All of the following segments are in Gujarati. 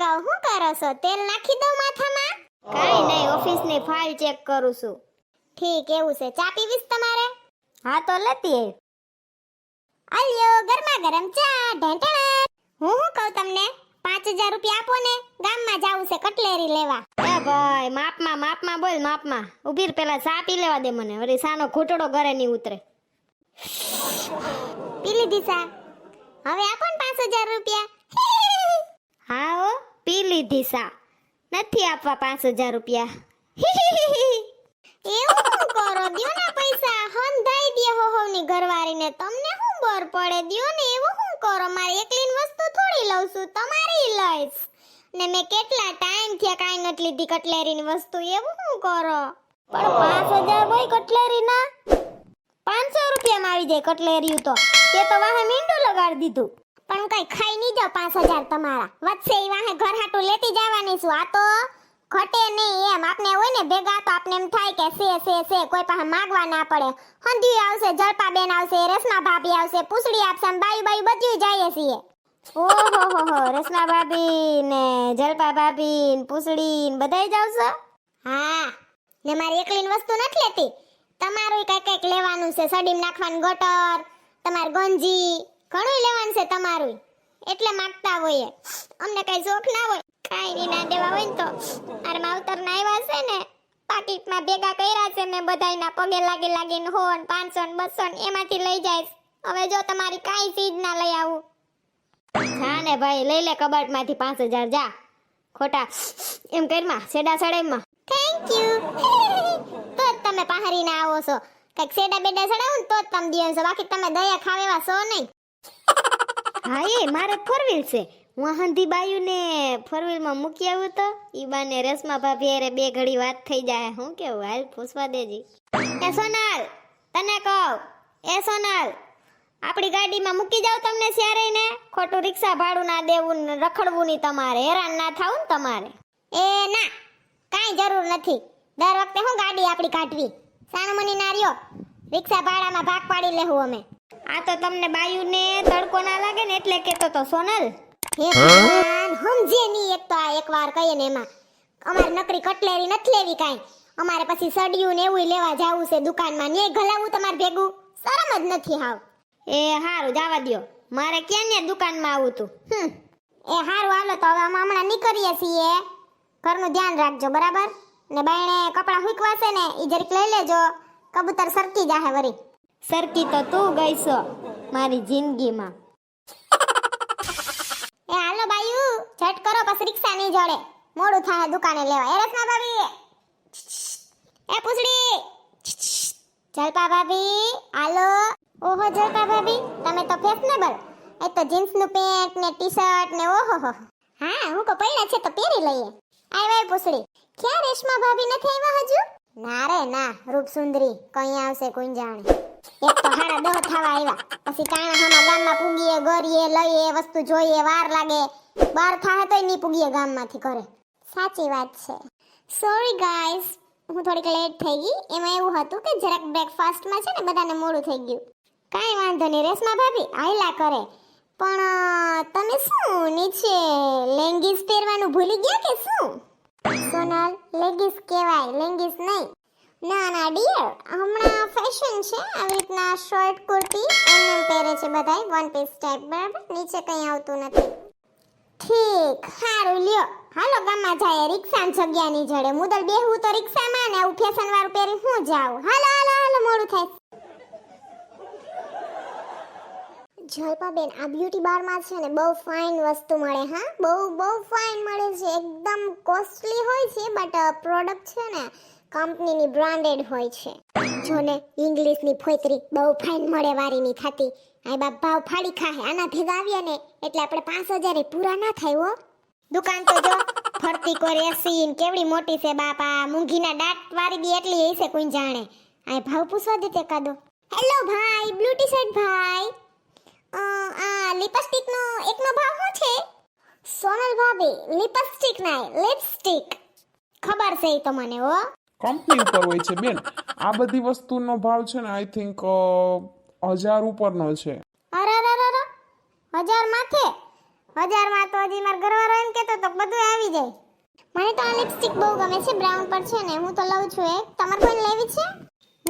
કહું શું કરો છો તેલ નાખી દઉં માથામાં? કાંઈ નહીં, ઓફિસની ફાઇલ ચેક કરું છું. ઠીક, એવું છે. ચા પીવીશ તમારે? હા, તો લેતી આવ ગરમા ગરમ ચા ઢેંટણા હું શું કહું તમને? પાંચ હજાર રૂપિયા આપો ને, ગામમાં જાવું છે કટલેરી લેવા. એ ભાઈ, માપમાં માપમાં બોલ, માપમાં. ઊભી પેલા ચા પી લેવા દે મને. વળી સાનો ઘૂંટડો ઘરે નહીં ઉતરે. પી લીધી સા હવે આપો ને પાંચ હજાર રૂપિયા. હો. પી લીધી સા. નથી આપવા પાંચ હજાર રૂપિયા. એવું કરો? દ્યો ના પૈસા. હંધાઈ દે હો હોવની ઘરવાળીને. તમને શું બર પડે? દ્યો ને એવું શું કરો? મારે એકલીન વસ્તુ થોડી લઉં છું. તમારી લઈશ. ને મેં કેટલા ટાઈમ થયા કાંઈ નથી લીધી કટલેરીની વસ્તુ. એવું શું કરો? પણ પાંચ હજાર ભાઈ કટલેરી ના પાંચસો રૂપિયામાં આવી જાય કટલેરી તો. તે તો વાહે મીંડું લગાડી દીધું. પણ કઈ ખાઈ નહીં જો પાંચ હજાર તમારા. વચ્ચે એ વાહે ઘર હાટું લેતી જવાની છું. આ તો ઘટે નહીં એમ. આપને હોય ને ભેગા, તો આપને એમ થાય કે સે સે સે, કોઈ પાસે માગવા ના પડે. હંધી આવશે જલપા બેન આવશે, રેશમા ભાભી આવશે, પૂછડી આપશે બાયું બાયું બધું જઈએ છીએ. ઓહો, હો હો રસના ભાભી ને જલપા ભાભી ને પૂછડી ને બધાય જાવ છો હા. ને મારી એકલીન વસ્તુ નથી લેતી. તમારું કઈ કંઈક લેવાનું છે. સડીમ નાખવાનું ગટર, તમાર ગંજી ઘણું લેવાનું છે તમારું એટલે માગતા હોઈએ. અમને કઈ શોખ ના હોય, કાંઈ નહીં ના દેવા હોય ને તો. મારા માવતર ના આવ્યા છે ને, પાકીટમાં ભેગા કર્યા છે, મેં બધાયના પગે લાગી લાગીને હો ને, પાંચસો ને બસો ને એમાંથી લઈ જઈશ હવે જો તમારી કાંઈ ચીજ ના લઈ આવું. હા ને ભાઈ, લઈ લે કબાટમાંથી પાંચ હજાર, જા. ખોટા. એમ કરમાં, સેડા સડાઈમાં. થેન્ક યુ તો જ તમે પહારીને આવો છો. કંઈક સેડા બેડા સડાવું તો જ તમે દિવસો બાકી તમે દયા ખાવ એવા છો નહીં. હા, એ મારે ફોર છે. હું હંધી બાયુને ફોર વ્હીલમાં મૂકી આવ્યું તો, ઈ રેશમા ભાભી અરે બે ઘડી વાત થઈ જાય. હું કેવું? હાલ પૂછવા દેજી. એ સોનાલ, તને કહું. એ સોનાલ, આપણી ગાડીમાં મૂકી જાવ તમને સ્યારે ને ખોટું રિક્ષા ભાડું ના દેવું ને રખડવું નહીં તમારે. હેરાન ના થાવું ને તમારે. એ ના, કાંઈ જરૂર નથી. દર વખતે હું ગાડી આપણી કાઢવી. સાનુમની નારીઓ રિક્ષા ભાડામાં ભાગ પાડી લેવું અમે. આ તો તમને બાયુને તડકો ના લાગે ને એટલે કેતો તો સોનલ હે ભગવાન સમજે નહીં એક તો આ એકવાર કહીએ ને એમાં. અમારે નકરી કટલેરી નથી લેવી કાંઈ. અમારે પછી સડિયું ને એવું લેવા જાવું છે દુકાનમાં. ને ગલાવું તમારે ભેગું? શરમ જ નથી હાવ. એ હારું જવા દ્યો. મારે ક્યાં ને દુકાનમાં આવું તું? હમ. એ હારું હાલો તો હવે અમે હમણાં નીકળીએ છીએ. ઘરનું ધ્યાન રાખજો બરાબર? ને બાયણે કપડાં હુકવા છે ને એ જરીક લઈ લેજો. કબૂતર સરકી જાહે વરી. સરકી તો તું ગઈ છો મારી જિંદગીમાં. એ હાલો બાયુ ઝટ કરો પછી રિક્ષા નહીં જોડે. મોડું થાય દુકાને લેવા. એ રસના ભાભી. એ પૂછડી. જલપા ભાભી હાલો. ઓહો જલપા ભાભી તમે તો ફેશનેબલ. એ તો જીન્સનું પેન્ટ ને ટી શર્ટ ને ઓહો હા હું. કો પડ્યા છે તો પહેરી લઈએ. આવ્યા પૂછડી. ક્યાં રેશમા ભાભી નથી આવ્યા હજુ? ના રે ના. રૂપ સુંદરી કઈ આવશે કોઈ જાણે એક તો હારા દહ થવા આવ્યા પછી કાણા હામાં ગામમાં પૂગીએ, ગરીએ, લઈએ વસ્તુ જોઈએ, વાર લાગે. બાર થાય તોય નહીં પૂગીએ ગામમાંથી ઘરે. સાચી વાત છે. સોરી ગાઈસ હું થોડીક લેટ થઈ ગઈ. એમાં એવું હતું કે જરાક બ્રેકફાસ્ટમાં છે ને બધાને મોડું થઈ ગયું. કાંઈ વાંધો નહીં, રેશમા ભાભી, આયલા કરે. પણ તમે શું નીચે લેંગીસ પહેરવાનું ભૂલી ગયા કે શું? સોનલ, લેગીસ કહેવાય, લેંગીસ નહીં. ના ના ડિયર હમણાં ફેશન છે, આવી રીતના શર્ટ કુર્તી એમ પહેરે છે બધાય વન પીસ ટાઈપ બરાબર? નીચે કંઈ આવતું નથી. ઠીક, સારું, લ્યો. હાલો, ગામમાં જાય રિક્ષા જગ્યાની જડે. મુદલ બેહવું તો રિક્ષામાં ને આવું ફેશન વાળું પહેરી હું જાઉં? હાલો હાલો હાલો, મોડું થાય. જલપાબેન, આ બ્યુટી બારમાં છે ને બહુ ફાઇન વસ્તુ મળે, હા? બહુ બહુ ફાઇન મળે છે. એકદમ કોસ્ટલી હોય છે બટ પ્રોડક્ટ છે ને કંપનીની બ્રાન્ડેડ હોય છે. જો ને ઇંગ્લિશની ફોતરી બહુ ફાઇન મળે વારીની થતી. આ બાપ ભાવ ફાડી ખાહે, આના ભેગા આવીએ ને, એટલે આપણે પાંચ હજારે પૂરા ના થાય હો. દુકાન તો જો, ફરતી કોર એસી કેવડી મોટી છે બાપા મૂંઘીના દાંત વારી બી એટલી હશે કોઈ જાણે. આ ભાવ પૂછવા દે તે કાદો. હેલો ભાઈ, બ્લુ ટી શર્ટ ભાઈ આ લિપસ્ટિક નો એકનો ભાવ શું છે? સોનલ ભાભી લિપસ્ટિક નાય લિપસ્ટિક. ખબર છે તો મને હો. કંપની ઉપર હોય છે. બેન, આ બધી વસ્તુનો ભાવ છે ને આઈ થિંક હજાર ઉપરનો છે. અરે અરે અરે. હજાર માથે? હજારમાં તો હજી મારો ઘરવાળો એમ કહેતો તો બધું આવી જાય. મને તો આ લિપસ્ટિક બહુ ગમે છે બ્રાઉન પર છે ને, હું તો લઉં છું એક. તમારે કોઈ લેવી છે?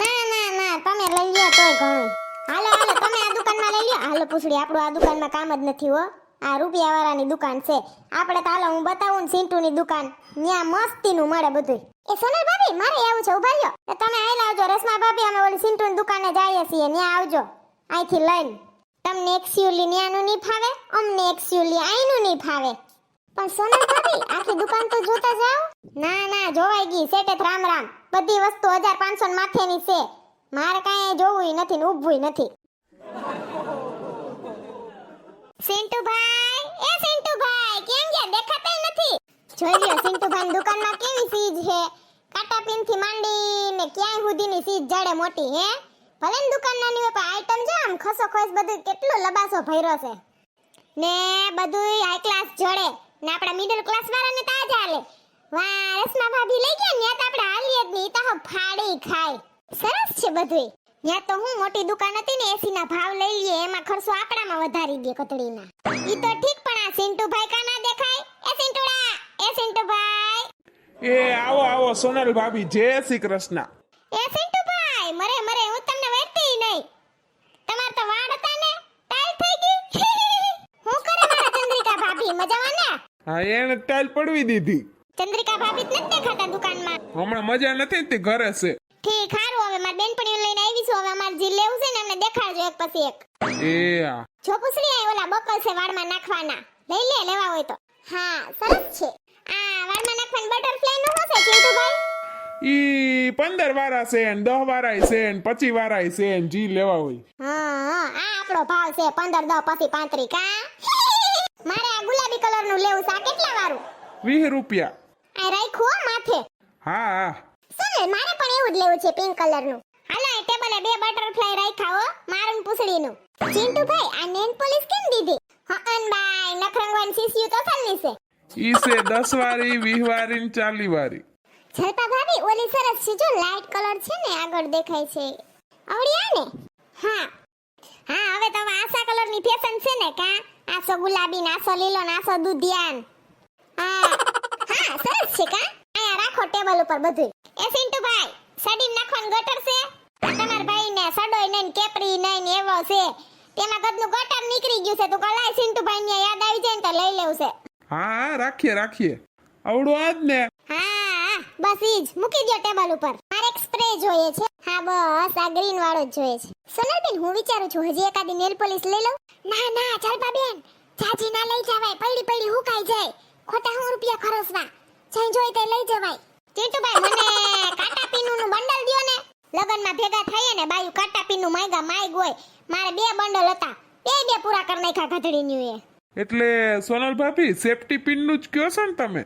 ના ના ના, તમે લઈ લ્યો તોય ઘણું. હાલો હાલો, તમે આ દુકાનમાં લઈ લ્યો. હાલો, પૂછડી, આપણું આ દુકાનમાં કામ જ નથી, હો. આ રૂપિયા વાળાની દુકાન છે. આપણે તો હાલો, હું બતાવું ને સિન્ટુની દુકાન. ત્યાં મસ્તીનું મળે બધું એ સોનલ ભાભી, મારે આવું છે, ઊભા રહ્યો. તો તમે આઈ આવજો રસમા ભાભી, અમે ઓલી સિન્ટુની દુકાને જઈએ છીએ ત્યાં આવજો. અહીંથી લઈને. તમને એક્સ્યુલી ન્યાનું નહીં ફાવે, અમને એક્સ્યુલી આઈનું નહીં ફાવે. પણ સોનલ ભાભી, આખી દુકાન તો જોતા જાઓ. ના ના, જોવાઈ ગઈ, સેટે રામ રામ. બધી વસ્તુ હજાર પાંચસો માથેની છે. મારે કાંઈ જોવું નથી ને ઊભવું નથી. સિન્ટુભાઈ એ સિન્ટુ ભાઈ કેમ ગયા જોઈ લ્યો સિન્ટુભાઈ દુકાનમાં કેવી સીજ છે? કાટા પિનથી માંડી ને ક્યાંય સુધીની સીજ જડે મોટી, હે? ભલે દુકાન નાની હોય, પણ આઈટમ છે આમ, ખસો ખસ બધું કેટલો લબાસો ભર્યો છે. ને બધું હાઈ ક્લાસ જડે. ને આપણા મિડલ ક્લાસ વાળાને તો આજ હાલે. વાહ, રસમા ભાભી લઈ ગયા ને તો આપણે હાલીએ જ નહીં. તો ફાડી ખાય. સરસ છે બધું ત્યાં તો હું મોટી દુકાન હતી ને, એસી ના ભાવ લઈ લઈએ, એમાં ખર્ચો આપણામાં વધારી દે કતડીના ઈ તો ઠીક પણ આ સિન્ટુભાઈ કા ના દેખાય? એ સિન્ટુડા એ સિન્ટુભાઈ એ આવો આવો સોનલ ભાભી જય શ્રી કૃષ્ણ. એ સિન્ટુભાઈ મરે મરે હું તમને વેરતી નહીં. તમાર તો વાળ હતા ને ટાઈલ થઈ ગઈ. હું કરે મારા ચંદ્રિકા ભાભી મજામાં ને? હા એને ટાઈલ પડવી દીધી. ચંદ્રિકા ભાભી જ નથી દેખાતા દુકાનમાં? હમણાં મજા નથી તે ઘરે છે. ઠીક હારું હવે મારી બેનપણીઓ લઈને આવી છું. હવે અમારે જે લેવું છે ને અમને દેખાડજો એક પછી એક. એ જો પૂછડી ઓલા બકલ છે વાળમાં નાખવાના. લઈ લે લેવા હોય તો. હા સરસ છે. છે ઈ પંદર વારા છે ને દહ વાળા છે ને પચી વાળા છે ને જી લેવા હોય. હા હા આ આપણો ભાવ છે પંદર દસ પછી પાંત્રી કા? મારે આ ગુલાબી કલરનું લેવું છે આ કેટલા વાળું વીસ રૂપિયા. આ રાખો માથે. હા હા. સુનિલ મારે પણ એવું જ લેવું છે પિંક કલરનું હાલો એ ટેબલે બે બટરફ્લાય રાખ્યા હો મારું નું ચિંટુ ભાઈ આ નેન પોલીસ કેમ દીધી? હઅન બાઈ નખરંગવાન સીસીયુ તો સલની છે. ઈ છે દસ વારી વીસ વારી ને વાળી જલપા ભાભી ઓલી સરસ છે જો લાઈટ કલર છે ને આગળ દેખાય છે. આવડ્યા ને? હા. હા હવે તો આસા કલરની ફેશન છે ને કા? આસો ગુલાબી ને લીલો ને દુધિયાન. હા. હા સરસ છે કા? આયા રાખો ટેબલ ઉપર બધું એ સિન્ટુ ભાઈ સડી નાખવાનું ગટર છે? તમાર ભાઈ ને સડોય નહીં કેપરી નહીં ને એવો છે. તેમાં કદનું ગટર નીકળી ગયું છે તો કલાય સિન્ટુ ભાઈ ને યાદ આવી જાય ને તો લઈ લેવું છે. હા હા રાખીએ રાખીએ. આવડું આજ ને. હા બસ ઈ જ. મૂકી દો ટેબલ ઉપર. મારે એક સ્પ્રે જોઈએ છે. હા બસ. આ ગ્રીન વાળો જ જોઈએ છે. સોનલબેન હું વિચારું છું હજી એકાદી નેલ પોલિશ લઈ લઉં? ના ના ચાલપા બેન જાજી ના લઈ જવાય. પડી પડી હુકાઈ જાય. ખોટા હું રૂપિયા ખરસવા જઈ જોઈ તે લઈ જવાય. ચીંટુભાઈ મને કાટા પીનું નું બંડલ દ્યો ને. લગનમાં ભેગા થઈએ ને બાયું કાટા પીનું માંગા માય હોય. મારે બે બંડલ હતા. બે બે પૂરા કરી નાખ્યા ગધડીનું એ. એટલે સોનલ ભાભી સેફટી પિનનું જ કયો છો ને તમે?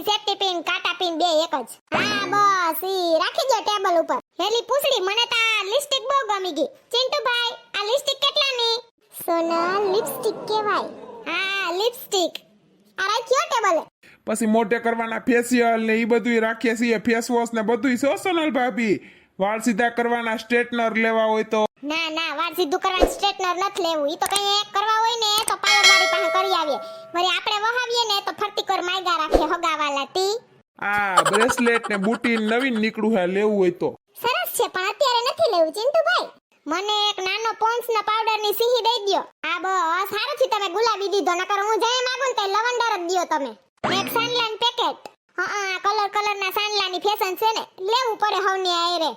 ઈ સેફટી પિન કાટા પિન બે એક જ. હા, બસ, ઈ રાખી દો ટેબલ ઉપર. હેલી પૂછડી, મને તો લિપસ્ટિક બહુ ગમી ગઈ. ચિંટુભાઈ, આ લિપસ્ટિક કેટલાની? સોના લિપસ્ટિક કહેવાય. હા લિપસ્ટિક આ રાખ્યો ટેબલે? પછી મોઢે કરવાના ફેશિયલ ને ઈ બધું રાખીએ છીએ ફેસ વોશ ને બધું છો સોનલ ભાભી. વાળ સીધા કરવાના સ્ટ્રેટનર લેવા હોય તો? ના ના વાળ સીધું કરવાનું સ્ટ્રેટનર નથી લેવું. ઈ તો કઈ એક કરવા હોય ને તો પાર્લર વાળી પાસે કરી આવીએ વળી આપણે વહાવીએ ને તો ફરતી કર માયગા રાખે હગાવાલા તી આ બ્રેસલેટ ને બુટી નવીન નીકળું હે લેવું હોય તો. સરસ છે પણ અત્યારે નથી લેવું ચિંતુભાઈ મને એક નાનો પોન્સ ના પાવડરની સીહી દઈ દ્યો. આ બસ સારું થી તમે ગુલાબી દીધો નકર હું જઈ માંગુ ને તે લવંડર જ દયો તમે. એક સાનલાન પેકેટ. હા કલર કલર ના સાનલાની ફેશન છે ને લેવું પડે હવની આયરે.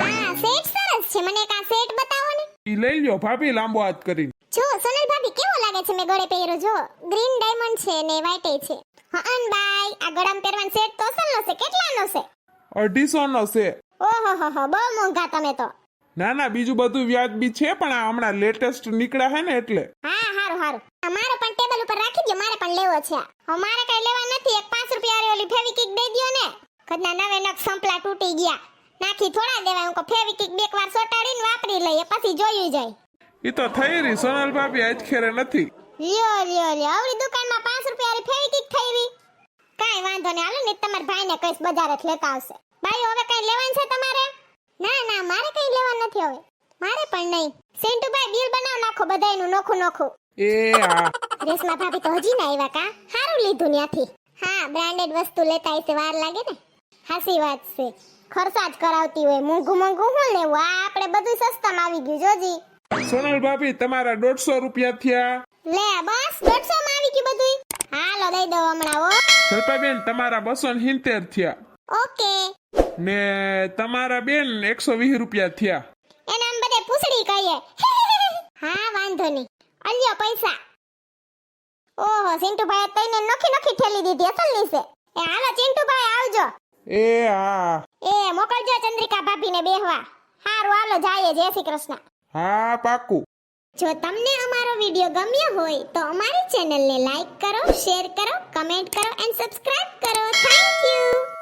હા સેટ સરસ છે. મને એક આ સેટ બતાવો ને ઈ લઈ લ્યો ભાભી લાંબો હાથ કરીને. જો સોનલ ભાભી કેવો લાગે છે? મેં ગળે પહેર્યો જો. ગ્રીન ડાયમંડ છે ને વ્હાઈટ છે. હા બાય આ ગળામાં પહેરવાનો સેટ તો છે કેટલાનો છે? અઢીસો નો છે. ઓહો હો હો બહુ મોંઘા તમે તો. ના ના બીજું બધું વ્યાજબી છે પણ આ હમણાં લેટેસ્ટ નીકળ્યા હે ને એટલે. હા હારું હારું. આ પણ ટેબલ ઉપર રાખી દો મારે પણ લેવો છે હવે મારે કઈ લેવા નથી. એક પાંચ રૂપિયા વાળી ઓલી ફેવિકિક દઈ દ્યો ને. કદના નવે નખ સંપલા તૂટી ગયા. નાખી થોડા દેવાય. હું કહું ફેવિકિક બે વાર સોટાડીને વાપરી લઈએ પછી જોયું જાય. ઈ તો થઈ રહી સોનલ ભાભી આજ ખેરે નથી. લ્યો લ્યો લ્યો. આવડી દુકાનમાં પાંચ રૂપિયા ફેવિકિક થઈ રહી. કાંઈ વાંધો નહીં હાલો ને તમારા ભાઈને કઈશ બજારેથી લેતા આવશે. ભાઈ હવે કઈ લેવાનું છે તમારે? ના ના મારે કઈ લેવાનું નથી હવે. મારે પણ નહીં. સેન્ટુભાઈ બિલ બનાવ નાખો બધાયનું નોખું નોખું. એ હા. રેશમા ભાભી તો હજી ના આવ્યા કા? સારું લીધું ન્યાથી. હા બ્રાન્ડેડ વસ્તુ લેતા આવી વાર લાગે ને. હાસી વાત છે. ખર્ચા જ કરાવતી હોય મોંઘું મોંઘું હું લેવું? આ આપણે બધું સસ્તામાં આવી ગયું જોજી. સોનલ ભાભી તમારા દોઢસો રૂપિયા થયા. લે બસ દોઢસો માં આવી ગયું બધું હાલો દઈ દો હમણાં હો. બેન તમારા બસો ને સિત્તેર થયા. ઓકે. ને તમારા બેન એકસો વીસ રૂપિયા થયા. એને આમ બધે પૂછડી કહીએ. હા વાંધો નહીં. અલ્યો પૈસા. ઓહો સિન્ટુભાઈ તઈને નોખી નોખી ઠેલી દીધી અસલની છે. એ હાલો ચિંટુભાઈ આવજો. એ હા. એ મોકલજો ચંદ્રિકા ભાભીને બેહવા. હારું હાલો જાઈએ. જય શ્રી કૃષ્ણ. હા પાકું જો તમને અમારો વિડિયો ગમ્યો હોય તો અમારી ચેનલને લાઈક કરો શેર કરો કમેન્ટ કરો એન્ડ સબસ્ક્રાઇબ કરો. Thank you.